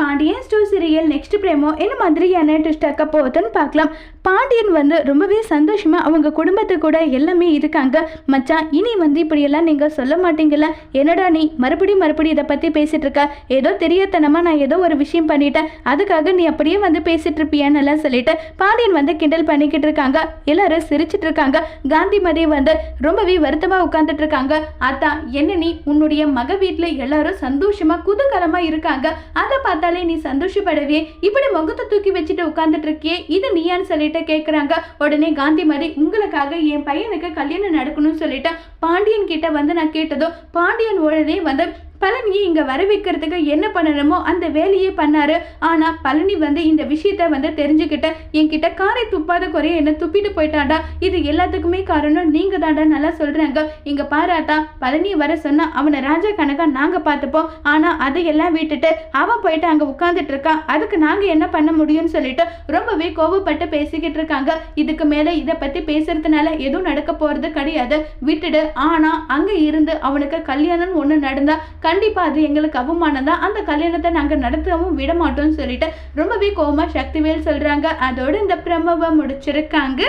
Pandian stores serial next promo என்ன மாதிரியான twist ஆக்க போகுதுன்னு பார்க்கலாம். பாண்டியன் வந்து ரொம்பவே சந்தோஷமாக அவங்க குடும்பத்து கூட எல்லாமே இருக்காங்க. மச்சான் இனி வந்து இப்படியெல்லாம் நீங்கள் சொல்ல மாட்டீங்கல்ல? என்னடா நீ மறுபடியும் மறுபடியும் இதை பற்றி பேசிகிட்டு இருக்க? ஏதோ தெரியத்தனமா நான் ஏதோ ஒரு விஷயம் பண்ணிட்டேன். அதுக்காக நீ அப்படியே வந்து பேசிகிட்டு இருப்பியான்னு எல்லாம் சொல்லிட்டு பாண்டியன் வந்து கிண்டல் பண்ணிக்கிட்டு இருக்காங்க. எல்லாரும் சிரிச்சிட்டு இருக்காங்க. காந்திமதி வந்து ரொம்பவே வருத்தமாக உட்காந்துட்டு இருக்காங்க. அதான் என்ன நீ உன்னுடைய மக வீட்டில் எல்லாரும் சந்தோஷமாக குதூகலமாக இருக்காங்க? அதை பார்த்தா பார்த்தாலே நீ சந்தோஷப்படவே. இப்படி முகத்தை தூக்கி வச்சுட்டு உட்கார்ந்துட்டு இருக்கியே இது நீயான்னு சொல்லிட்டு கேட்குறாங்க உடனே காந்தி மாதிரி உங்களுக்காக என் பையனுக்கு கல்யாணம் நடக்கணும்னு சொல்லிட்டு பாண்டியன் கிட்ட வந்து நான் கேட்டதோ பாண்டியன் உடனே வந்து பழனியை இங்கே வர வைக்கிறதுக்கு என்ன பண்ணணுமோ அந்த வேலையே பண்ணாரு. ஆனால் பழனி வந்து இந்த விஷயத்த வந்து தெரிஞ்சுக்கிட்ட என்கிட்ட காரை துப்பாத குறைய என்ன துப்பிட்டு போயிட்டாடா இது எல்லாத்துக்குமே காரணம் நீங்கள் தாண்டா நல்லா சொல்கிறாங்க இங்கே பாராட்டா பழனி வர சொன்னால் அவனை ராஜா கணக்கா நாங்கள் பார்த்துப்போம். ஆனால் அதையெல்லாம் விட்டுட்டு அவன் போயிட்டு அங்கே உட்காந்துட்டு இருக்கான். அதுக்கு நாங்கள் என்ன பண்ண முடியும்னு சொல்லிட்டு ரொம்பவே கோவப்பட்டு பேசிக்கிட்டு இருக்காங்க. இதுக்கு மேலே இதை பற்றி பேசுறதுனால எதுவும் நடக்க போகிறது கிடையாது. விட்டுடு. ஆனால் அங்கே இருந்து அவனுக்கு கல்யாணம் ஒன்று நடந்தா கண்டிப்பா அது எங்களுக்கு அவமானம் தான். அந்த கல்யாணத்தை நாங்க நடத்தவும் விட மாட்டோம்னு சொல்லிட்டு ரொம்பவே கோமா சக்திவேல் சொல்றாங்க. அதோட இந்த பிரமவை முடிச்சிருக்காங்க.